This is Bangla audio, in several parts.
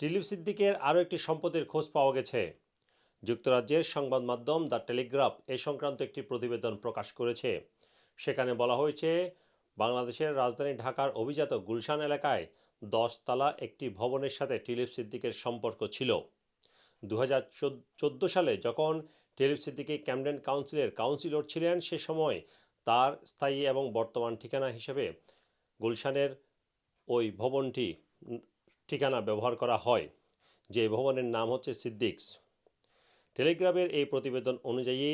টিলিপ সিদ্দিকের আরও একটি সম্পদের খোঁজ পাওয়া গেছে। যুক্তরাজ্যের সংবাদ মাধ্যম দ্য টেলিগ্রাফ এ সংক্রান্ত একটি প্রতিবেদন প্রকাশ করেছে। সেখানে বলা হয়েছে, বাংলাদেশের রাজধানী ঢাকার অভিজাত গুলশান এলাকায় দশতলা একটি ভবনের সাথে টিলিপ সিদ্দিকের সম্পর্ক ছিল। দু সালে যখন টিলিপ সিদ্দিকি ক্যামডেন কাউন্সিলের কাউন্সিলর ছিলেন, সে সময় তার স্থায়ী এবং বর্তমান ঠিকানা হিসেবে গুলশানের ওই ভবনটি ঠিকানা ব্যবহার করা হয়, যে ভবনের নাম হচ্ছে সিদ্দিকস। টেলিগ্রাফের এই প্রতিবেদন অনুযায়ী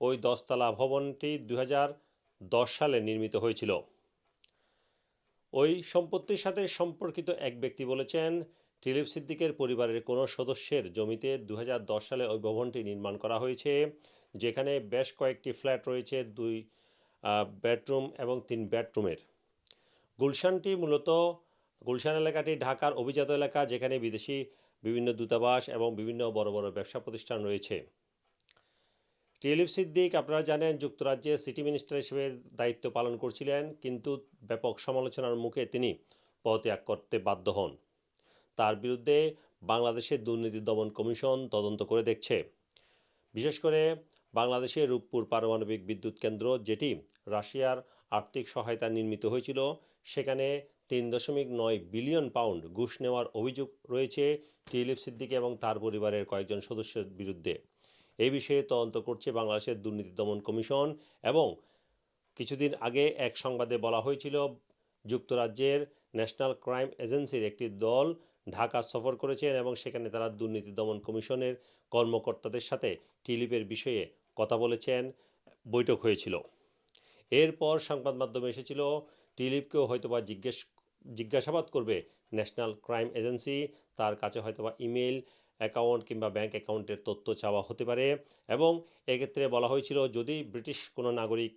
ওই দশতলা ভবনটি দু দশ সালে নির্মিত হয়েছিল। ওই সম্পত্তির সাথে সম্পর্কিত এক ব্যক্তি বলেছেন, টিলিপ সিদ্দিকের পরিবারের কোনো সদস্যের জমিতে দু হাজার দশ সালে ওই ভবনটি নির্মাণ করা হয়েছে, যেখানে বেশ কয়েকটি ফ্ল্যাট রয়েছে, দুই বেডরুম এবং তিন বেডরুমের। গুলশানটি মূলত গুলশান এলাকাটি ঢাকার অভিজাত এলাকা, যেখানে বিদেশি বিভিন্ন দূতাবাস এবং বিভিন্ন বড় বড় ব্যবসা প্রতিষ্ঠান রয়েছে। টিলিপ সিদ্দিক, আপনারা জানেন, যুক্তরাজ্যে সিটি মিনিস্টার হিসেবে দায়িত্ব পালন করছিলেন, কিন্তু ব্যাপক সমালোচনার মুখে তিনি পদত্যাগ করতে বাধ্য হন। তার বিরুদ্ধে বাংলাদেশের দুর্নীতি দমন কমিশন তদন্ত করে দেখছে। বিশেষ করে বাংলাদেশের রূপপুর পারমাণবিক বিদ্যুৎ কেন্দ্র, যেটি রাশিয়ার আর্থিক সহায়তা নির্মিত হয়েছিল, সেখানে তিন দশমিক নয় বিলিয়ন পাউন্ড ঘুষ নেওয়ার অভিযোগ রয়েছে টিলিপ সিদ্দিকি এবং তার পরিবারের কয়েকজন সদস্যের বিরুদ্ধে। এই বিষয়ে তদন্ত করছে বাংলাদেশের দুর্নীতি দমন কমিশন এবং কিছুদিন আগে এক সংবাদে বলা হয়েছিল, যুক্তরাজ্যের ন্যাশনাল ক্রাইম এজেন্সির একটি দল ঢাকা সফর করেছেন এবং সেখানে তারা দুর্নীতি দমন কমিশনের কর্মকর্তাদের সাথে টিলিপের বিষয়ে কথা বলেছেন, বৈঠক হয়েছিল। এরপর সংবাদ মাধ্যমে এসেছিল টিলিপকেও হয়তোবা জিজ্ঞেস, জিজ্ঞাসাবাদ করবে ন্যাশনাল ক্রাইম এজেন্সি। তার কাছে হয়তোবা ইমেল অ্যাকাউন্ট কিংবা ব্যাংক অ্যাকাউন্টের তথ্য চাওয়া হতে পারে। এবং এক্ষেত্রে বলা হয়েছিল, যদি ব্রিটিশ কোনো নাগরিক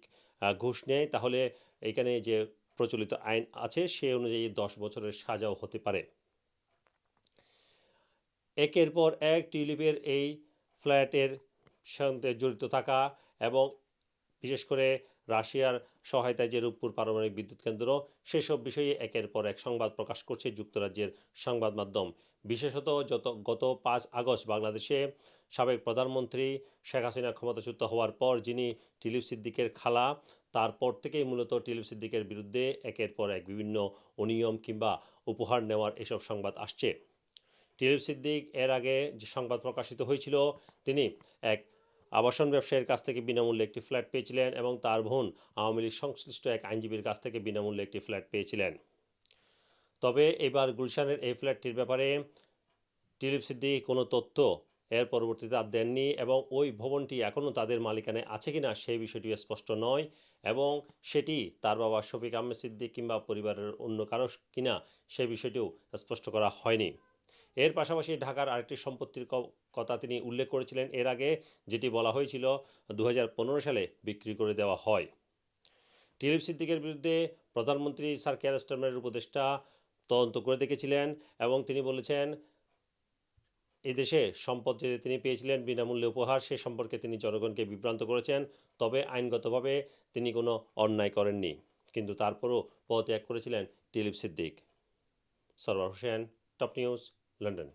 ঘুষ নেয়, তাহলে এখানে যে প্রচলিত আইন আছে, সে অনুযায়ী দশ বছরের সাজাও হতে পারে। একের পর এক টিউলিপের এই ফ্ল্যাটের সঙ্গে জড়িত থাকা এবং বিশেষ করে রাশিয়ার সহায়তায় যে রূপপুর পারমাণবিক বিদ্যুৎ কেন্দ্র, সেসব বিষয়ে একের পর এক সংবাদ প্রকাশ করছে যুক্তরাজ্যের সংবাদ মাধ্যম। বিশেষত যত গত পাঁচ আগস্ট বাংলাদেশে সাবেক প্রধানমন্ত্রী শেখ হাসিনা ক্ষমতাচ্যুত হওয়ার পর যিনি টিলিপ সিদ্দিকের খালা, তারপর থেকেই মূলত টিলিপ সিদ্দিকের বিরুদ্ধে একের পর এক বিভিন্ন অনিয়ম কিংবা উপহার নেওয়ার এসব সংবাদ আসছে। টিলিপ সিদ্দিক এর আগে যে সংবাদ প্রকাশিত হয়েছিল, তিনি এক আবাসন ব্যবসায়ীর কাছ থেকে বিনামূল্যে একটি ফ্ল্যাট পেয়েছিলেন এবং তার বোন আওয়ামী লীগ সংশ্লিষ্ট এক আইনজীবীর কাছ থেকে বিনামূল্যে একটি ফ্ল্যাট পেয়েছিলেন। তবে এবার গুলশানের এই ফ্ল্যাটটির ব্যাপারে টিলিপ সিদ্দিক কোনো তথ্য এর পরবর্তীতে আর দেননি এবং ওই ভবনটি এখনও তাদের মালিকানায় আছে কিনা সেই বিষয়টি স্পষ্ট নয় এবং সেটি তার বাবা শফিক আহমেদ সিদ্দিক কিংবা পরিবারের অন্য কারও কিনা সেই বিষয়টিও স্পষ্ট করা হয়নি। এর পাশাপাশি ঢাকার আরেকটি সম্পত্তির কথা তিনি উল্লেখ করেছিলেন। এর আগে যেটি বলা হয়েছিল দু হাজার পনেরো সালে বিক্রি করে দেওয়া হয়। টিলিপ সিদ্দিকের বিরুদ্ধে প্রধানমন্ত্রী স্যার কেয়ার উপদেষ্টা তদন্ত করে দেখেছিলেন এবং তিনি বলেছেন, এদেশে সম্পদ যে তিনি পেয়েছিলেন, বিনামূল্যে উপহার, সে সম্পর্কে তিনি জনগণকে বিভ্রান্ত করেছেন। তবে আইনগতভাবে তিনি কোনো অন্যায় করেননি। কিন্তু তারপরও পদত্যাগ করেছিলেন Tulip Siddiq. Sarwar Hossain, top news. London.